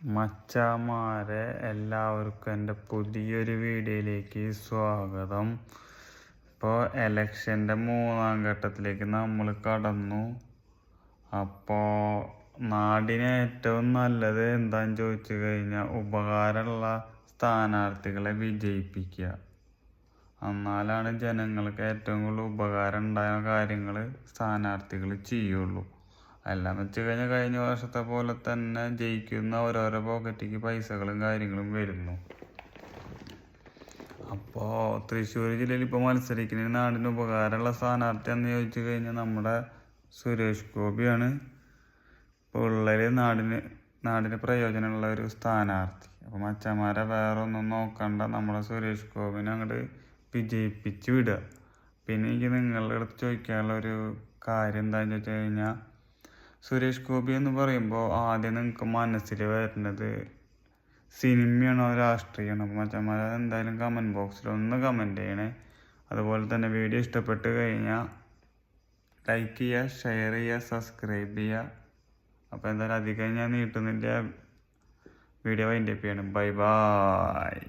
മച്ചാമാരെ എല്ലാവർക്കും എന്റെ പുതിയൊരു വീഡിയോയിലേക്ക് സ്വാഗതം. ഇപ്പോൾ എലക്ഷന്റെ മൂന്നാം ഘട്ടത്തിലേക്ക് നമ്മൾ കടന്നു. അപ്പോൾ നാടിന് ഏറ്റവും നല്ലത് എന്താന്ന് ചോദിച്ചു കഴിഞ്ഞാൽ ഉപകാരമുള്ള സ്ഥാനാർത്ഥികളെ വിജയിപ്പിക്കുക. എന്നാലാണ് ജനങ്ങൾക്ക് ഏറ്റവും കൂടുതൽ ഉപകാരം ഉണ്ടായ കാര്യങ്ങൾ സ്ഥാനാർത്ഥികൾ ചെയ്യുള്ളൂ. എല്ലാം വെച്ച് കഴിഞ്ഞാൽ കഴിഞ്ഞ വർഷത്തെ പോലെ തന്നെ ജയിക്കുന്ന ഓരോരോ പോക്കറ്റിക്ക് പൈസകളും കാര്യങ്ങളും വരുന്നു. അപ്പോൾ തൃശ്ശൂർ ജില്ലയിൽ ഇപ്പോൾ മത്സരിക്കുന്ന നാടിന് ഉപകാരമുള്ള സ്ഥാനാർത്ഥി എന്ന് ചോദിച്ചു കഴിഞ്ഞാൽ നമ്മുടെ സുരേഷ് ഗോപിയാണ്. പിള്ളേർ നാടിന് നാടിന് പ്രയോജനമുള്ള ഒരു സ്ഥാനാർത്ഥി. അപ്പോൾ മച്ചന്മാരെ വേറെ ഒന്നും നോക്കണ്ട. നമ്മുടെ സുരേഷ് ഗോപിനെ അങ്ങോട്ട് വിജയിപ്പിച്ച് വിടുക. പിന്നെ എനിക്ക് നിങ്ങളുടെ അടുത്ത് ചോദിക്കാനുള്ള ഒരു കാര്യം എന്താണെന്ന് വെച്ച് കഴിഞ്ഞാൽ സുരേഷ് ഗോപി എന്ന് പറയുമ്പോൾ ആദ്യം നിങ്ങൾക്ക് മനസ്സിൽ വരുന്നത് സിനിമയാണോ രാഷ്ട്രീയമാണോ? മച്ചന്മാരെ എന്തായാലും കമന്റ് ബോക്സിൽ ഒന്ന് കമന്റ് ചെയ്യണേ. അതുപോലെ തന്നെ വീഡിയോ ഇഷ്ടപ്പെട്ട് കഴിഞ്ഞാൽ ലൈക്ക് ചെയ്യുക ഷെയർ ചെയ്യുക സബ്സ്ക്രൈബ് ചെയ്യുക. അപ്പോൾ എന്തായാലും അധികം ഞാൻ നീട്ടുന്നില്ല. വീഡിയോ വൈൻഡപ്പ് ചെയ്യണം. Bye bye